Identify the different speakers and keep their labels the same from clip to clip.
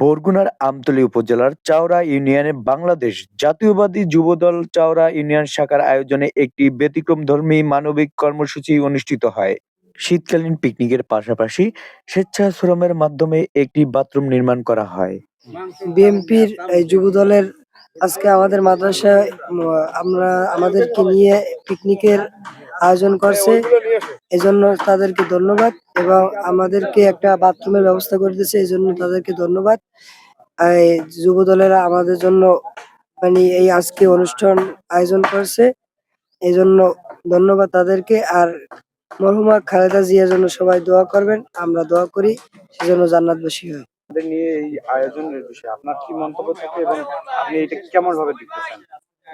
Speaker 1: বরগুনার আমতলী উপজেলার চাওড়া ইউনিয়নে বাংলাদেশ জাতীয়বাদী যুবদল চাওড়া ইউনিয়ন শাখার আয়োজনে একটি ব্যতিক্রমধর্মী মানবিক কর্মসূচি অনুষ্ঠিত হয়। শীতকালীন পিকনিকের পাশাপাশি স্বেচ্ছাশ্রমের মাধ্যমে একটি বাথরুম নির্মাণ করা হয়।
Speaker 2: বিএনপির এই যুব দলের আজকে আমাদের মাদ্রাসায় আমরা আমাদেরকে নিয়ে পিকনিকের আয়োজন করছে। এজন্য তাদেরকে ধন্যবাদ এবং আমাদেরকে একটা বাথরুমের ব্যবস্থা করে দিয়েছে। এই জন্য তাদেরকে ধন্যবাদ। যুব দলেরা আমাদের জন্য মানে এই আজকে অনুষ্ঠান আয়োজন করছে। এই জন্য ধন্যবাদ তাদেরকে। আর মরহুমা খালেদা জিয়ার জন্য সবাই দোয়া করবেন। আমরা দোয়া করি, সেজন্য জান্নাত জান্নাতবাসী হয়
Speaker 3: আপনাদের নিয়ে এই আয়োজনের বিষয়ে আপনার কি মন্তব্য থাকে এবং আপনি এটা কেমন ভাবে দেখতেছেন?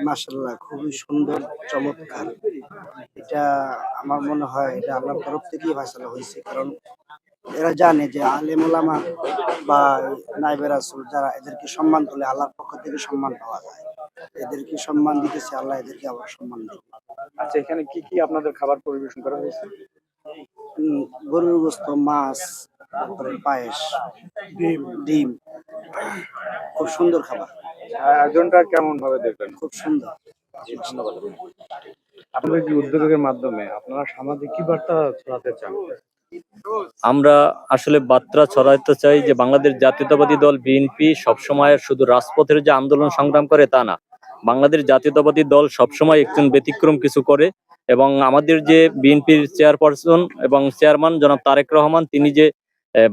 Speaker 4: মাসাল্লাহ খুবই সুন্দর চমৎকার। এটা আমার মনে হয় এটা আল্লাহর তরফ থেকেই ফয়সালা হয়েছে কারণ এরা জানে যে আলেম ওলামা বা নাইবে রাসুল যারা এদেরকে সম্মান তোলে আল্লাহর পক্ষ থেকে সম্মান পাওয়া যায়। এদেরকে সম্মান দিতেছে আল্লাহ এদেরকে আবার সম্মান দেয়
Speaker 3: আচ্ছা এখানে কি কি আপনাদের খাবার পরিবেশন করা হয়েছে?
Speaker 4: গরুর গোস্ত মাছ তারপরে পায়েস ডিম। ডিম। খুব সুন্দর খাবার।
Speaker 3: আয়োজনটা কেমন ভাবে দেখলেন?
Speaker 4: খুব সুন্দর।
Speaker 3: ধন্যবাদ। আপনাদের কি উদ্যোগের মাধ্যমে আপনারা সামাজিক কি বার্তা ছড়াতে চান?
Speaker 5: আমরা আসলে বার্তা ছড়াইতে চাই যে বাংলাদেশ জাতীয়তাবাদী দল বিএনপি সবসময় শুধু রাজপথের যে আন্দোলন সংগ্রাম করে তা না বাংলাদেশ জাতীয়তাবাদী দল সবসময় একজন ব্যতিক্রম কিছু করে এবং আমাদের যে বিএনপির চেয়ারপারসন এবং চেয়ারম্যান জনাব তারেক রহমান তিনি যে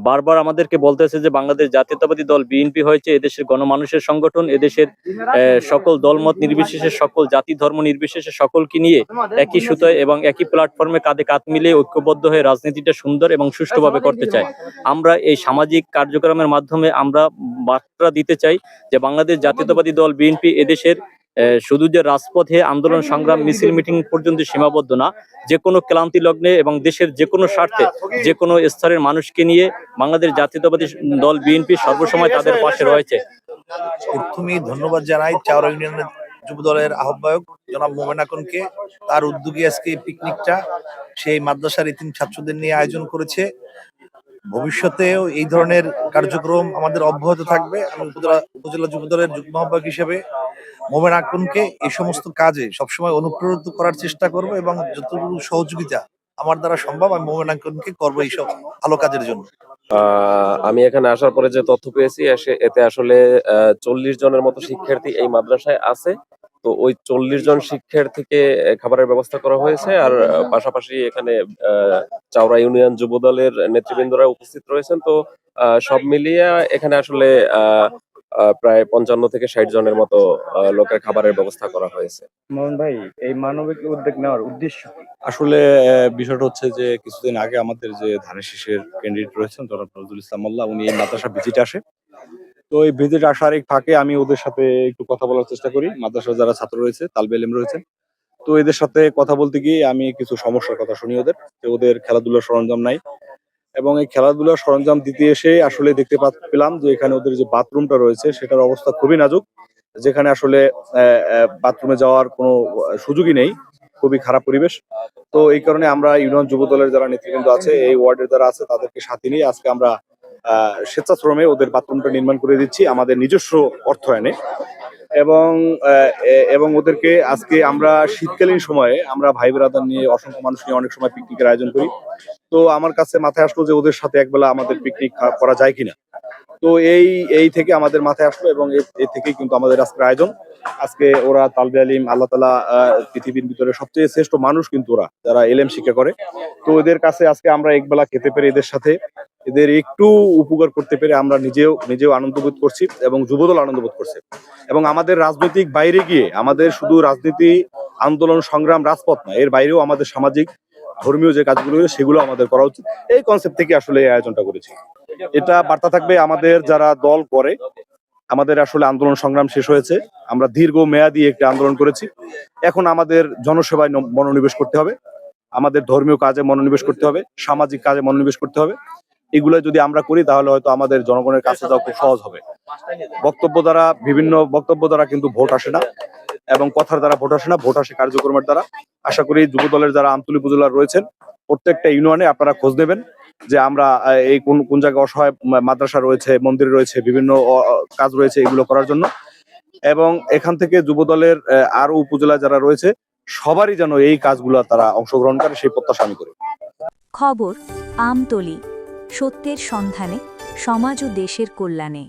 Speaker 5: বারবার আমাদেরকে বলতেছে যে বাংলাদেশ জাতীয়তাবাদী দল বিএনপি হয়েছে, এদেশের গণমানুষের সংগঠন, এদেশের সকল দলমত নির্বিশেষে, সকল জাতি ধর্ম নির্বিশেষে সকলকে নিয়ে একই সুতোয় এবং একই প্ল্যাটফর্মে কাঁধে কাঁধ মিলিয়ে ঐক্যবদ্ধ হয়ে রাজনীতিটা সুন্দর এবং সুষ্ঠুভাবে করতে চাই। আমরা এই সামাজিক কার্যক্রমের মাধ্যমে আমরা বার্তা দিতে চাই যে বাংলাদেশ জাতীয়তাবাদী দল বিএনপি এদেশের শুধু যে রাজপথে আন্দোলন, সংগ্রাম, মিছিল, মিটিং পর্যন্ত সীমাবদ্ধ না, যে কোনো ক্লান্তি লগ্নে এবং দেশের যে কোনো স্বার্থে, যে কোনো স্তরের মানুষকে নিয়ে বাংলাদেশ জাতীয়তাবাদী দল, বিএনপি সর্বসময় তাদের পাশে রয়েছে।
Speaker 6: প্রথমেই ধন্যবাদ জানাই চাওড়া ইউনিয়নের যুব দলের আহ্বায়ক, জনাব মোমেন আকনকে। তার উদ্যোগে আজকে পিকনিকটা সেই মাদ্রাসার ইতিম ছাত্রদের নিয়ে আয়োজন করেছে। ভবিষ্যতেও এই ধরনের কার্যক্রম আমাদের অব্যাহত থাকবে। আমি উপজেলা উপজেলা যুব দলের যুগ্ম আহ্বায়ক হিসেবে মোমেন আকনকে এই সমস্ত কাজে সবসময় অনুপ্রেরিত করার চেষ্টা করব এবং যতটুকু সহযোগিতা আমার দ্বারা সম্ভব, আমি মোমেন আকনকে করব এইসব ভালো কাজের জন্য।
Speaker 7: আমি এখানে আসার পরে যে তথ্য পেয়েছি এতে আসলে চল্লিশ জনের মতো শিক্ষার্থী এই মাদ্রাসায় আছে। তো ওই চল্লিশ জন শিক্ষার্থীকে খাবারের ব্যবস্থা করা হয়েছে আর পাশাপাশি এখানে চাওড়া ইউনিয়ন যুব দলের নেতৃবৃন্দরা উপস্থিত রয়েছেন। তো সব মিলিয়ে এখানে আসলে প্রায় পঞ্চান্ন থেকে ষাট জনের মতো আহ, লোকের খাবারের ব্যবস্থা করা হয়েছে।
Speaker 3: মোহন ভাই এই মানবিক উদ্যোগ নেওয়ার উদ্দেশ্য
Speaker 8: আসলে আহ, বিষয়টা হচ্ছে যে কিছুদিন আগে আমাদের যে ধানের শীষের ক্যান্ডিডেট রয়েছেন জনাব নজরুল ইসলাম মোল্লা উনি এই মাদ্রাসা ভিজিটে আসে। তো এই ভিজিট আসার এক ফাঁকে আমি ওদের সাথে একটু কথা বলার চেষ্টা করি। মাদ্রাসার যারা ছাত্র রয়েছে তালবে এলেম রয়েছে তো এদের সাথে কথা বলতে গিয়ে আমি কিছু সমস্যার কথা শুনি ওদের যে ওদের খেলাধুলার সরঞ্জাম নাই। এবং এই খেলাধুলার সরঞ্জাম দিতে এসে আসলে দেখতে পেলাম যে এখানে ওদের যে বাথরুমটা রয়েছে, সেটার অবস্থা খুবই নাজুক, যেখানে আসলে বাথরুমে যাওয়ার কোনো সুযোগই নেই, খুবই খারাপ পরিবেশ। তো এই কারণে আমরা ইউনিয়ন যুব দলের যারা নেতৃবৃন্দ আছে, এই ওয়ার্ডের যারা আছে, তাদেরকে সাথে নিয়ে আজকে আমরা স্বেচ্ছাশ্রমে ওদের বাথরুমটা নির্মাণ করে দিচ্ছি আমাদের নিজস্ব অর্থায়নে। এবং এবং ওদেরকে আজকে আমরা শীতকালীন সময়ে আমরা ভাই বেড়াদার নিয়ে, অসংখ্য মানুষ নিয়ে অনেক সময় পিকনিকের আয়োজন করি। তো আমার কাছে মাথায় আসলো যে ওদের সাথে একবেলা আমাদের পিকনিক করা যায় কিনা। তো এই এই থেকে আমাদের মাথায় আসলো এবং এ- থেকেই কিন্তু আমাদের আজকের আয়োজন। আজকে ওরা তালবে আলিম, আল্লাহ তালা পৃথিবীর ভিতরে সবচেয়ে শ্রেষ্ঠ মানুষ কিন্তু ওরা, যারা এলএম শিক্ষা করে। তো এদের কাছে আজকে আমরা একবেলা খেতে পেরে এদের সাথে, এদের একটু উপকার করতে পেরে আমরা নিজেও নিজেও আনন্দ বোধ করছি এবং যুবদল আনন্দ বোধ করছে। এবং আমাদের রাজনৈতিক বাইরে গিয়ে, আমাদের শুধু রাজনীতি, আন্দোলন, সংগ্রাম, রাজপথ না, এর বাইরেও আমাদের সামাজিক ধর্মীয় যে কাজগুলো সেগুলো আমাদের করা উচিত। এই কনসেপ্ট থেকে আসলে এই আয়োজনটা করেছি। এটা বার্তা থাকবে আমাদের যারা দল করে, আমাদের আসলে আন্দোলন সংগ্রাম শেষ হয়েছে। আমরা দীর্ঘ মেয়াদি একটি আন্দোলন করেছি। এখন আমাদের জনসেবায় মনোনিবেশ করতে হবে। আমাদের ধর্মীয় কাজে মনোনিবেশ করতে হবে। সামাজিক কাজে মনোনিবেশ করতে হবে। এগুলো যদি আমরা করি, তাহলে হয়তো আমাদের জনগণের কাছে যাওয়া খুব সহজ হবে। বক্তব্য দ্বারা, বিভিন্ন বক্তব্য দ্বারা কিন্তু ভোট আসে না। এবং কথার দ্বারা ভোট আসে না ভোট আসে কার্যক্রমের দ্বারা। আশা করি যুব দলের যারা আমতলী উপজেলার রয়েছেন প্রত্যেকটা ইউনিয়নে আপনারা খোঁজ নেবেন যে আমরা এই কোন কোন জায়গায় অসহায় মাদ্রাসা রয়েছে মন্দির রয়েছে বিভিন্ন কাজ রয়েছে এগুলো করার জন্য। এবং এখান থেকে যুবদলের আহ, আরও উপজেলা যারা রয়েছে সবারই যেন এই কাজগুলো তারা অংশগ্রহণ করে সেই প্রত্যাশা আমি করি।
Speaker 9: খবর আমতলি। সত্যের সন্ধানে সমাজ ও দেশের কল্যাণে।